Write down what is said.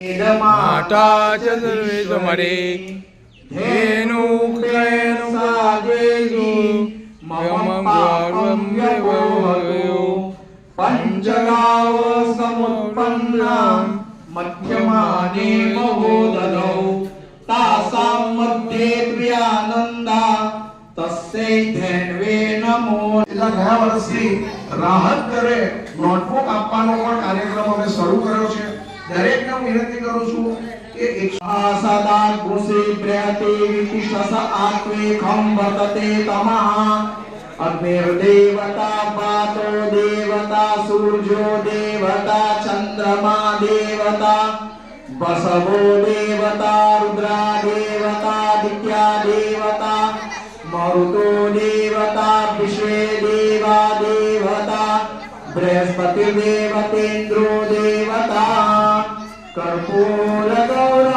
माता चतुर्वेद मरे धेनु क्लेनु सागेषु मम गर्वं व्यवयो पञ्चगाव समुत्पन्नाम् मध्यमाने महोदधौ तासां मध्ये त्र्यानन्दा तस्यै ધેન્વે નમો એટલા ગયા વર્ષથી રાહત દરે નોટબુક આપવાનો પણ કાર્યક્રમ અમે શરૂ કર્યો છે દરેકને હું વિનંતી કરું છું કે એક सदा गुसे प्रयते वितिशस आत्मेखं वर्तते तमः अग्निर्देवता वातो देवता सूर्यो देवता चन्द्रमा देवता वसवो देवता रुद्रा देवता दित्या देवता मरुतो देवता विश्वे देवा देवता बृहस्पतिर्देवतेन्द्रो देवता कर्पूरगौरं